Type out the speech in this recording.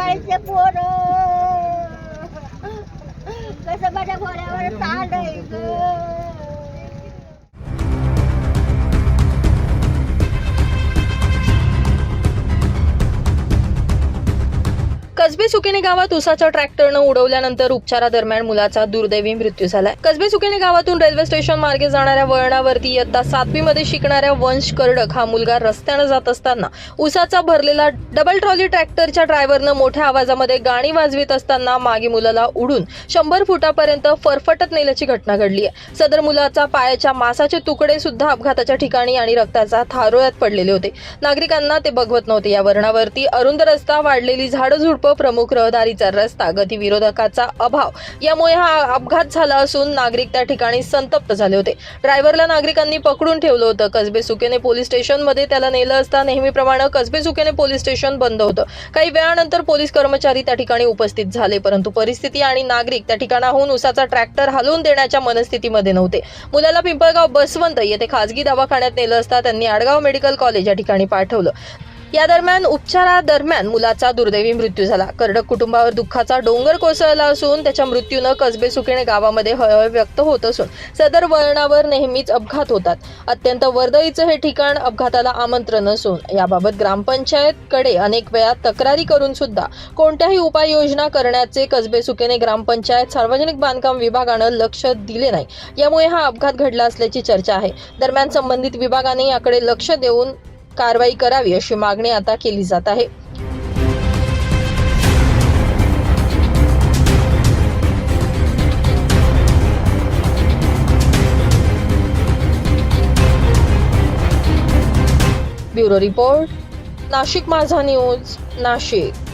सांभाळीचे पोर. कसं माझ्या घोड्यावर ताण आहे कसबे सुकेने गावात उसाचा ट्रॅक्टरनं उडवल्यानंतर उपचारादरम्यान मुलाचा दुर्दैवी मृत्यू झालाय. कसबे सुकेने गावातून रेल्वे स्टेशन मार्गे जाणाऱ्या वळणावरती इयत्ता सातवीमध्ये शिकणाऱ्या वंश कर्डक हा मुलगा रस्त्यानं जात असताना उसाचा भरलेला डबल ट्रॉली ट्रॅक्टरच्या ड्रायव्हरनं मोठ्या आवाजामध्ये गाणी वाजवित असताना मागे मुलाला उडून शंभर फुटापर्यंत फरफटत नेल्याची घटना घडली आहे. सदर मुलाचा पायाच्या मासाचे तुकडे सुद्धा अपघाताच्या ठिकाणी आणि रक्ताचा थारोळ्यात पडलेले होते. नागरिकांना ते बघवत नव्हते. या वरणावरती अरुंद रस्ता वाढलेली झाडं झुडपं प्रमुख रहदारीचा रस्ता गतिविरोधकाचा अभाव. यामुळे हा अपघात झाला असून नागरिक त्या ठिकाणी संतप्त झाले होते. ड्रायव्हरला नागरिकांनी पकडून ठेवलं होतं. कसबे सुकेने पोलीस स्टेशनमध्ये त्याला नेलं असता नेहमीप्रमाणे कसबे सुकेने पोलीस स्टेशन बंद होतं. काही वेळानंतर पोलीस कर्मचारी त्या ठिकाणी उपस्थित झाले परंतु परिस्थिती आणि नागरिक त्या ठिकाणाहून उसाचा ट्रॅक्टर हलवून देण्याच्या मनस्थितीमध्ये नव्हते. मुलाला पिंपळगाव बसवंत येथे खासगी दवाखान्यात नेलं असता त्यांनी आडगाव मेडिकल कॉलेज या ठिकाणी पाठवलं. या दरम्यान उपचारादरम्यान मुलाचा दुर्दैवी मृत्यू झाला. कर्डक कुटुंबावर दुःखाचा डोंगर कोसळला असून त्याच्या मृत्यूनं कसबे सुकेणे गावामध्ये हळहळ व्यक्त होत असून सदर वळणावर नेहमीच अपघात होतात. अत्यंत वर्दळीचं हे ठिकाण अपघाताला आमंत्रण असून याबाबत ग्रामपंचायतकडे अनेक वेळा तक्रारी करून सुद्धा कोणत्याही उपाययोजना करण्याचे कसबे सुकेने ग्रामपंचायत सार्वजनिक बांधकाम विभागानं लक्ष दिले नाही. यामुळे हा अपघात घडला असल्याची चर्चा आहे. दरम्यान संबंधित विभागाने याकडे लक्ष देऊन कारवाई करावी अशी मागणी आता केली जात आहे. ब्युरो रिपोर्ट नाशिक माझा न्यूज नाशिक.